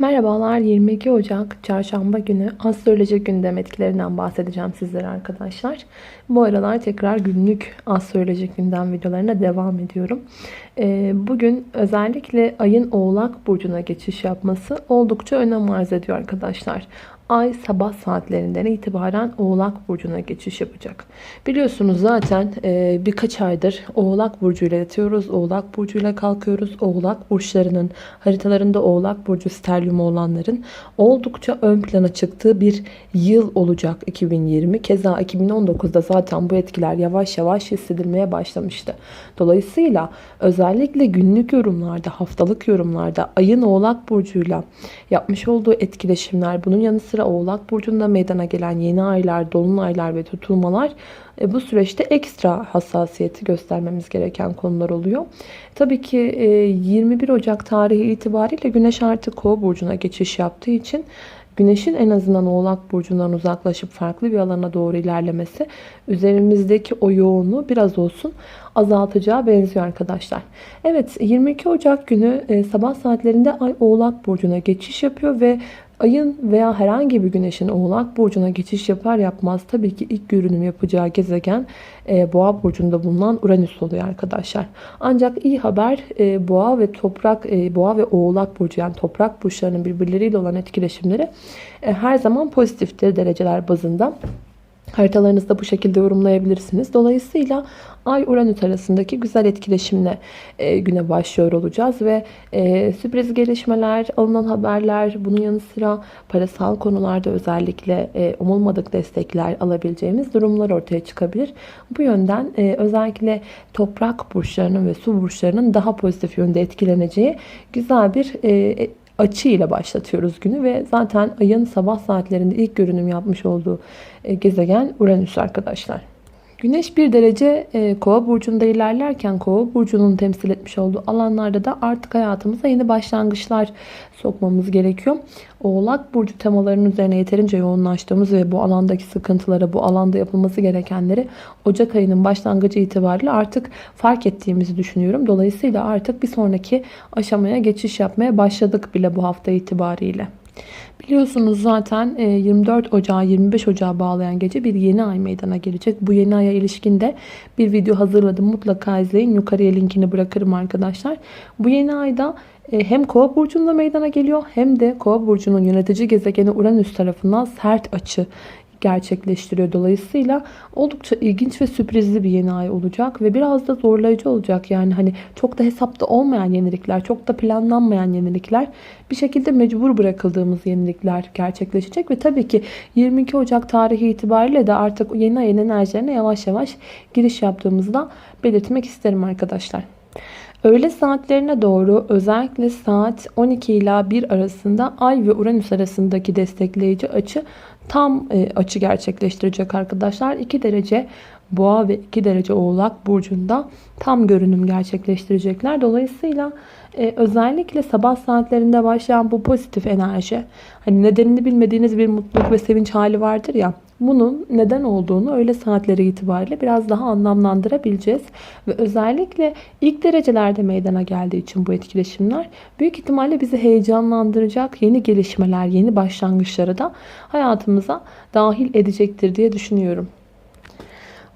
Merhabalar 22 Ocak Çarşamba günü astroloji gündem etkilerinden bahsedeceğim sizlere arkadaşlar. Bu aralar tekrar günlük astroloji gündem videolarına devam ediyorum. Ee, bugün özellikle ayın oğlak burcuna geçiş yapması oldukça önem arz ediyor arkadaşlar. Ay sabah saatlerinden itibaren Oğlak Burcu'na geçiş yapacak. Biliyorsunuz zaten e, birkaç aydır Oğlak Burcu'yla yatıyoruz. Oğlak Burcu'yla kalkıyoruz. Oğlak Burçlarının haritalarında Oğlak Burcu sterlium olanların oldukça ön plana çıktığı bir yıl olacak 2020. Keza 2019'da zaten bu etkiler yavaş yavaş hissedilmeye başlamıştı. Dolayısıyla özellikle günlük yorumlarda, haftalık yorumlarda ayın Oğlak Burcu'yla yapmış olduğu etkileşimler bunun yanı sıra sıra Oğlak Burcu'nda meydana gelen yeni aylar, dolunaylar ve tutulmalar e, bu süreçte ekstra hassasiyeti göstermemiz gereken konular oluyor. Tabii ki 21 e, Ocak tarihi itibariyle Güneş artık Kova Burcu'na geçiş yaptığı için Güneşin en azından Oğlak Burcu'ndan uzaklaşıp farklı bir alana doğru ilerlemesi üzerimizdeki o yoğunluğu biraz olsun azaltacağı benziyor arkadaşlar. Evet 22 Ocak günü e, sabah saatlerinde Ay Oğlak Burcu'na geçiş yapıyor ve Ayın veya herhangi bir güneşin oğlak burcuna geçiş yapar yapmaz tabii ki ilk görünüm yapacağı gezegen e, boğa burcunda bulunan Uranüs oluyor arkadaşlar. Ancak iyi haber e, boğa ve toprak boğa ve oğlak burcu yani toprak burçlarının birbirleriyle olan etkileşimleri her zaman pozitiftir dereceler bazında. Haritalarınızda bu şekilde yorumlayabilirsiniz. Dolayısıyla Ay Uranüs arasındaki güzel etkileşimle e, güne başlıyor olacağız ve e, sürpriz gelişmeler, alınan haberler, bunun yanı sıra parasal konularda özellikle e, umulmadık destekler alabileceğimiz durumlar ortaya çıkabilir. Bu yönden e, özellikle toprak burçlarının ve su burçlarının daha pozitif yönde etkileneceği güzel bir e, açı ile başlatıyoruz günü ve zaten ayın sabah saatlerinde ilk görünüm yapmış olduğu e, gezegen Uranüs arkadaşlar. Güneş bir derece e, kova burcunda ilerlerken kova burcunun temsil etmiş olduğu alanlarda da artık hayatımıza yeni başlangıçlar sokmamız gerekiyor. Oğlak burcu temalarının üzerine yeterince yoğunlaştığımız ve bu alandaki sıkıntılara, bu alanda yapılması gerekenleri Ocak ayının başlangıcı itibariyle artık fark ettiğimizi düşünüyorum. Dolayısıyla artık bir sonraki aşamaya geçiş yapmaya başladık bile bu hafta itibariyle. Biliyorsunuz zaten 24 e, Ocağı 25 Ocağı bağlayan gece bir yeni ay meydana gelecek. Bu yeni aya ilişkin de bir video hazırladım. Mutlaka izleyin. Yukarıya linkini bırakırım arkadaşlar. Bu yeni ayda e, hem Kova burcunda meydana geliyor hem de Kova burcunun yönetici gezegeni Uranüs tarafından sert açı gerçekleştiriyor. Dolayısıyla oldukça ilginç ve sürprizli bir yeni ay olacak ve biraz da zorlayıcı olacak. Yani hani çok da hesapta olmayan yenilikler, çok da planlanmayan yenilikler bir şekilde mecbur bırakıldığımız yenilikler gerçekleşecek ve tabii ki 22 Ocak tarihi itibariyle de artık yeni ayın enerjilerine yavaş yavaş giriş yaptığımızı da belirtmek isterim arkadaşlar. Öğle saatlerine doğru özellikle saat 12 ila 1 arasında Ay ve Uranüs arasındaki destekleyici açı tam e, açı gerçekleştirecek arkadaşlar. 2 derece Boğa ve 2 derece Oğlak burcunda tam görünüm gerçekleştirecekler. Dolayısıyla e, özellikle sabah saatlerinde başlayan bu pozitif enerji, hani nedenini bilmediğiniz bir mutluluk ve sevinç hali vardır ya. Bunun neden olduğunu öyle saatleri itibariyle biraz daha anlamlandırabileceğiz. Ve özellikle ilk derecelerde meydana geldiği için bu etkileşimler büyük ihtimalle bizi heyecanlandıracak yeni gelişmeler, yeni başlangıçları da hayatımıza dahil edecektir diye düşünüyorum.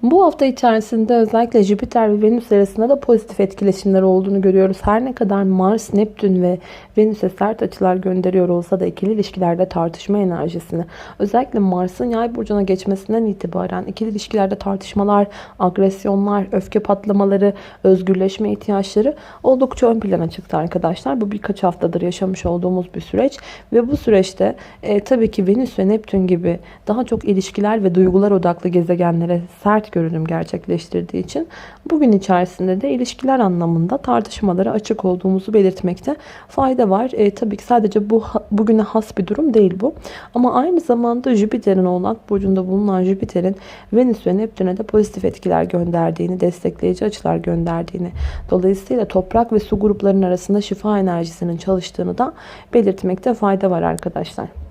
Bu hafta içerisinde özellikle Jüpiter ve Venüs arasında da pozitif etkileşimler olduğunu görüyoruz. Her ne kadar Mars, Neptün ve Venüs'e sert açılar gönderiyor olsa da ikili ilişkilerde tartışma enerjisini özellikle Mars'ın yay burcuna geçmesinden itibaren ikili ilişkilerde tartışmalar, agresyonlar, öfke patlamaları, özgürleşme ihtiyaçları oldukça ön plana çıktı arkadaşlar. Bu birkaç haftadır yaşamış olduğumuz bir süreç ve bu süreçte e, tabii ki Venüs ve Neptün gibi daha çok ilişkiler ve duygular odaklı gezegenlere sert görünüm gerçekleştirdiği için bugün içerisinde de ilişkiler anlamında tartışmalara açık olduğumuzu belirtmekte fayda var. E, tabii ki sadece bu bugüne has bir durum değil bu. Ama aynı zamanda Jüpiter'in Oğlak Burcu'nda bulunan Jüpiter'in Venüs ve Neptün'e de pozitif etkiler gönderdiğini, destekleyici açılar gönderdiğini, dolayısıyla toprak ve su gruplarının arasında şifa enerjisinin çalıştığını da belirtmekte fayda var arkadaşlar.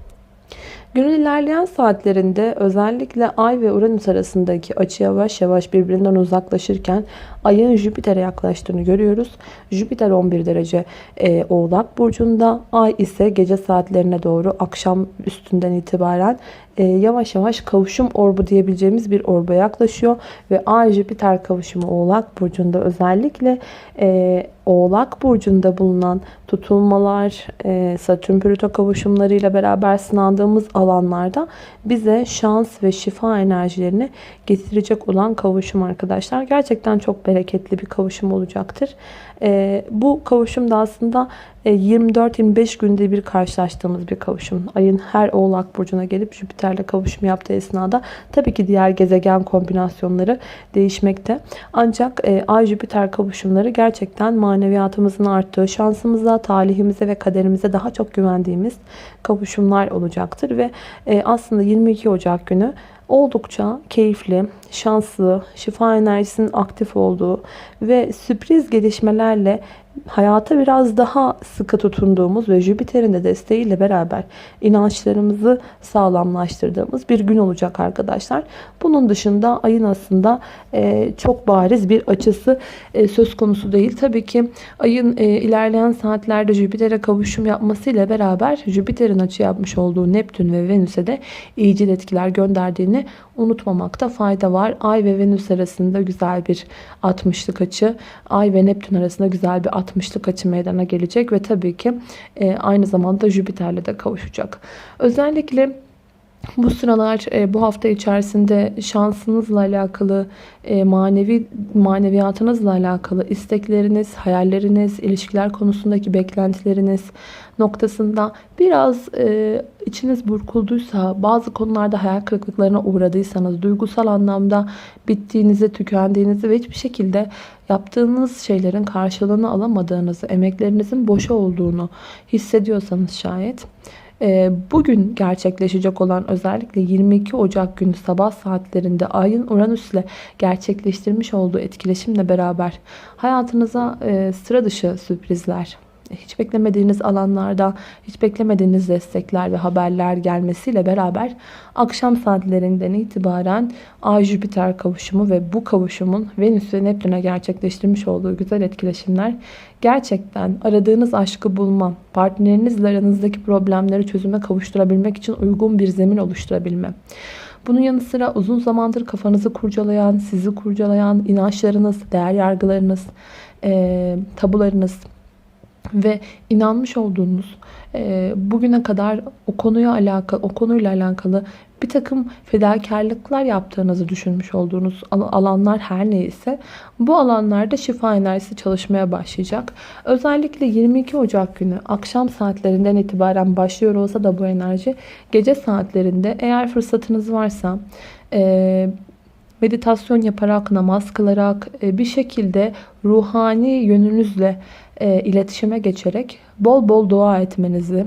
Günün ilerleyen saatlerinde özellikle Ay ve Uranüs arasındaki açı yavaş yavaş birbirinden uzaklaşırken ayın Jüpiter'e yaklaştığını görüyoruz. Jüpiter 11 derece e, Oğlak Burcu'nda. Ay ise gece saatlerine doğru akşam üstünden itibaren e, yavaş yavaş kavuşum orbu diyebileceğimiz bir orba yaklaşıyor. Ve Ay Jüpiter kavuşumu Oğlak Burcu'nda özellikle e, Oğlak Burcu'nda bulunan tutulmalar, e, Satürn Plüto kavuşumlarıyla beraber sınandığımız alanlarda bize şans ve şifa enerjilerini getirecek olan kavuşum arkadaşlar. Gerçekten çok bereketli bir kavuşum olacaktır. E, bu kavuşum da aslında 24-25 e, günde bir karşılaştığımız bir kavuşum. Ayın her oğlak burcuna gelip Jüpiter'le kavuşum yaptığı esnada tabii ki diğer gezegen kombinasyonları değişmekte. Ancak e, Ay-Jüpiter kavuşumları gerçekten maneviyatımızın arttığı, şansımıza, talihimize ve kaderimize daha çok güvendiğimiz kavuşumlar olacaktır. Ve e, aslında 22 Ocak günü oldukça keyifli, şanslı, şifa enerjisinin aktif olduğu ve sürpriz gelişmelerle hayata biraz daha sıkı tutunduğumuz ve Jüpiter'in de desteğiyle beraber inançlarımızı sağlamlaştırdığımız bir gün olacak arkadaşlar. Bunun dışında ayın aslında e, çok bariz bir açısı e, söz konusu değil. Tabii ki ayın e, ilerleyen saatlerde Jüpiter'e kavuşum yapmasıyla beraber Jüpiter'in açı yapmış olduğu Neptün ve Venüs'e de iyicil etkiler gönderdiğini unutmamakta fayda var. Ay ve Venüs arasında güzel bir 60'lık açı, Ay ve Neptün arasında güzel bir 60'lık açı meydana gelecek ve tabii ki e, aynı zamanda Jüpiter'le de kavuşacak. Özellikle bu sıralar e, bu hafta içerisinde şansınızla alakalı, e, manevi maneviyatınızla alakalı istekleriniz, hayalleriniz, ilişkiler konusundaki beklentileriniz noktasında biraz e, içiniz burkulduysa, bazı konularda hayal kırıklıklarına uğradıysanız, duygusal anlamda bittiğinizi, tükendiğinizi ve hiçbir şekilde yaptığınız şeylerin karşılığını alamadığınızı, emeklerinizin boşa olduğunu hissediyorsanız şayet bugün gerçekleşecek olan özellikle 22 Ocak günü sabah saatlerinde ayın Uranüs ile gerçekleştirmiş olduğu etkileşimle beraber hayatınıza e, sıra dışı sürprizler, hiç beklemediğiniz alanlarda hiç beklemediğiniz destekler ve haberler gelmesiyle beraber akşam saatlerinden itibaren Ay-Jüpiter kavuşumu ve bu kavuşumun Venüs ve Neptün'e gerçekleştirmiş olduğu güzel etkileşimler gerçekten aradığınız aşkı bulma, partnerinizle aranızdaki problemleri çözüme kavuşturabilmek için uygun bir zemin oluşturabilme. Bunun yanı sıra uzun zamandır kafanızı kurcalayan, sizi kurcalayan inançlarınız, değer yargılarınız, e, tabularınız, ve inanmış olduğunuz e, bugüne kadar o konuya alakalı o konuyla alakalı bir takım fedakarlıklar yaptığınızı düşünmüş olduğunuz alanlar her neyse bu alanlarda şifa enerjisi çalışmaya başlayacak. Özellikle 22 Ocak günü akşam saatlerinden itibaren başlıyor olsa da bu enerji gece saatlerinde eğer fırsatınız varsa e, meditasyon yaparak, namaz kılarak e, bir şekilde ruhani yönünüzle e, iletişime geçerek bol bol dua etmenizi,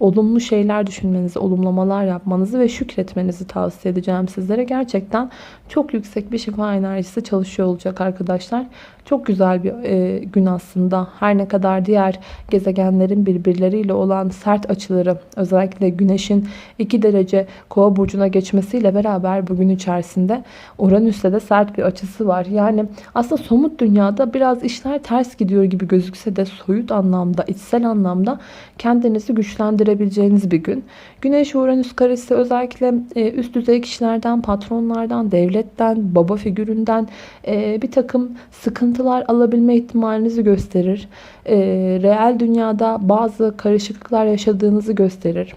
olumlu şeyler düşünmenizi, olumlamalar yapmanızı ve şükretmenizi tavsiye edeceğim sizlere. Gerçekten çok yüksek bir şifa enerjisi çalışıyor olacak arkadaşlar. Çok güzel bir e, gün aslında. Her ne kadar diğer gezegenlerin birbirleriyle olan sert açıları özellikle güneşin 2 derece kova burcuna geçmesiyle beraber bugün içerisinde Uranüs'te de sert bir açısı var. Yani aslında somut dünyada biraz işler ters gidiyor gibi gözükse de soyut anlamda, içsel anlamda kendinizi güçlendirebileceğiniz bir gün. Güneş Uranüs karesi özellikle e, üst düzey kişilerden, patronlardan, devletten, baba figüründen e, bir takım sıkıntılar alabilme ihtimalinizi gösterir. E, reel dünyada bazı karışıklıklar yaşadığınızı gösterir.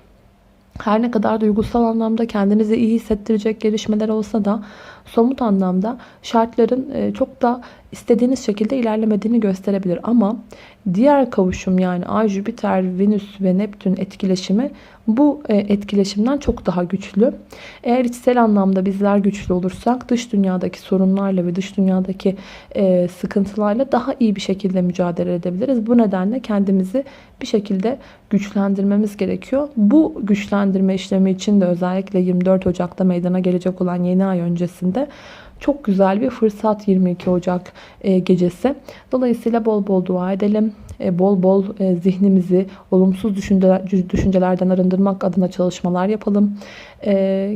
Her ne kadar duygusal anlamda kendinizi iyi hissettirecek gelişmeler olsa da somut anlamda şartların çok da istediğiniz şekilde ilerlemediğini gösterebilir. Ama diğer kavuşum yani Ay, Jüpiter, Venüs ve Neptün etkileşimi bu e, etkileşimden çok daha güçlü. Eğer içsel anlamda bizler güçlü olursak dış dünyadaki sorunlarla ve dış dünyadaki e, sıkıntılarla daha iyi bir şekilde mücadele edebiliriz. Bu nedenle kendimizi bir şekilde güçlendirmemiz gerekiyor. Bu güçlendirme işlemi için de özellikle 24 Ocak'ta meydana gelecek olan yeni ay öncesinde çok güzel bir fırsat 22 Ocak e, gecesi. Dolayısıyla bol bol dua edelim. E, bol bol e, zihnimizi olumsuz düşünceler, düşüncelerden arındırmak adına çalışmalar yapalım.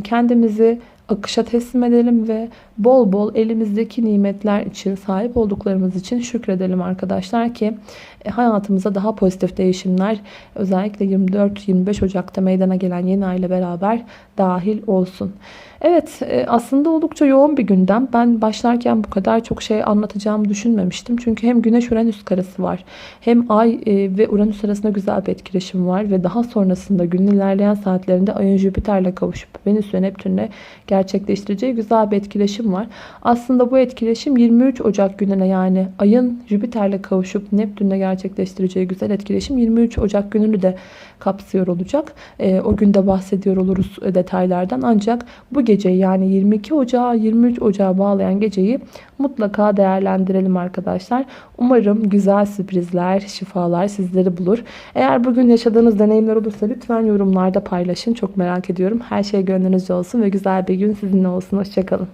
Kendimizi akışa teslim edelim ve bol bol elimizdeki nimetler için, sahip olduklarımız için şükredelim arkadaşlar ki e, hayatımıza daha pozitif değişimler özellikle 24-25 Ocak'ta meydana gelen yeni ay ile beraber dahil olsun. Evet e, aslında oldukça yoğun bir gündem. Ben başlarken bu kadar çok şey anlatacağımı düşünmemiştim. Çünkü hem Güneş Uranüs karası var. Hem Ay e, ve Uranüs arasında güzel bir etkileşim var. Ve daha sonrasında günün ilerleyen saatlerinde Ay'ın Jüpiter'le kavuşup Venüs ve Neptün'le gerçekleştireceği güzel bir etkileşim var. Aslında bu etkileşim 23 Ocak gününe yani Ay'ın Jüpiter'le kavuşup Neptün'le gerçekleştireceği güzel etkileşim 23 Ocak gününü de kapsıyor olacak. E, o günde bahsediyor oluruz e, detaylardan. Ancak bu geceyi yani 22 Ocağı 23 Ocağı bağlayan geceyi mutlaka değerlendirelim arkadaşlar. Umarım güzel sürprizler, şifalar sizleri bulur. Eğer bugün yaşadığınız deneyimler olursa lütfen yorumlarda paylaşın. Çok merak ediyorum. Her şey gönlünüzce olsun ve güzel bir gün sizinle olsun. Hoşçakalın.